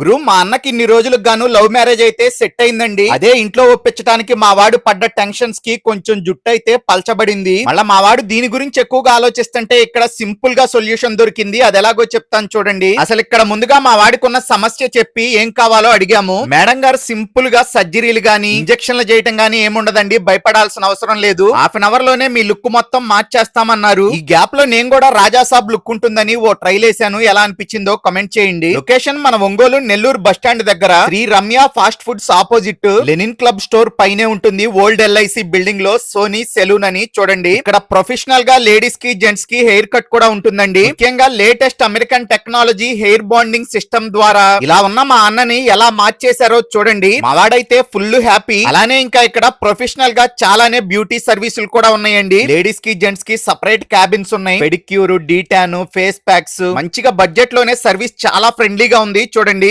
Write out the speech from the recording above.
గురు మా అన్నకి ఇన్ని రోజులకు గాను లవ్ మ్యారేజ్ అయితే సెట్ అయిందండి. అదే ఇంట్లో ఒప్పించడానికి మా వాడు పడ్డ టెన్షన్స్కి కొంచెం జుట్టు అయితే పల్చబడింది. మళ్ళా మా వాడు దీని గురించి ఎక్కువగా ఆలోచిస్తుంటే ఇక్కడ సింపుల్గా సొల్యూషన్ దొరికింది. అది ఎలాగో చెప్తాను చూడండి. అసలు ఇక్కడ ముందుగా మా వాడికి ఉన్న సమస్య చెప్పి ఏం కావాలో అడిగాము. మేడం గారు సింపుల్గా సర్జరీలు గాని ఇంజక్షన్లు చేయటం గాని ఏముండదండి. భయపడాల్సిన అవసరం లేదు. హాఫ్ అన్ అవర్లోనే మీ లుక్ మొత్తం మార్చేస్తామన్నారు. ఈ గ్యాప్లో నేను కూడా రాజాసాబ్ లుక్ ఉంటుందని ఓ ట్రైల్ వేసాను ఎలా అనిపించిందో కమెంట్ చేయండి. లొకేషన్ మన ఒంగోలు నెల్లూరు బస్ స్టాండ్ దగ్గర Sri Ramya fast foods opposite Lenin club store పైనే ఉంటుంది ఓల్డ్ ఎల్ఐసి బిల్డింగ్లో సోనీ సెలూన్ అని చూడండి. ఇక్కడ ప్రొఫెషనల్గా లేడీస్కి జెంట్స్కి హెయిర్ కట్ కూడా ఉంటుందండి. ముఖ్యంగా latest American technology hair bonding system ద్వారా ఇలా ఉన్న మా అన్నని ఎలా మార్చేశారో చూడండి. మావాడైతే ఫుల్ హ్యాపీ. అలానే ఇంకా ఇక్కడ ప్రొఫెషనల్గా చాలానే బ్యూటీ సర్వీసులు కూడా ఉన్నాయండి. లేడీస్కి జెంట్స్కి సపరేట్ క్యాబిన్స్ ఉన్నాయి. Pedicure detan face packs. మంచిగా బడ్జెట్లోనే సర్వీస్ చాలా ఫ్రెండ్లీగా ఉంది చూడండి.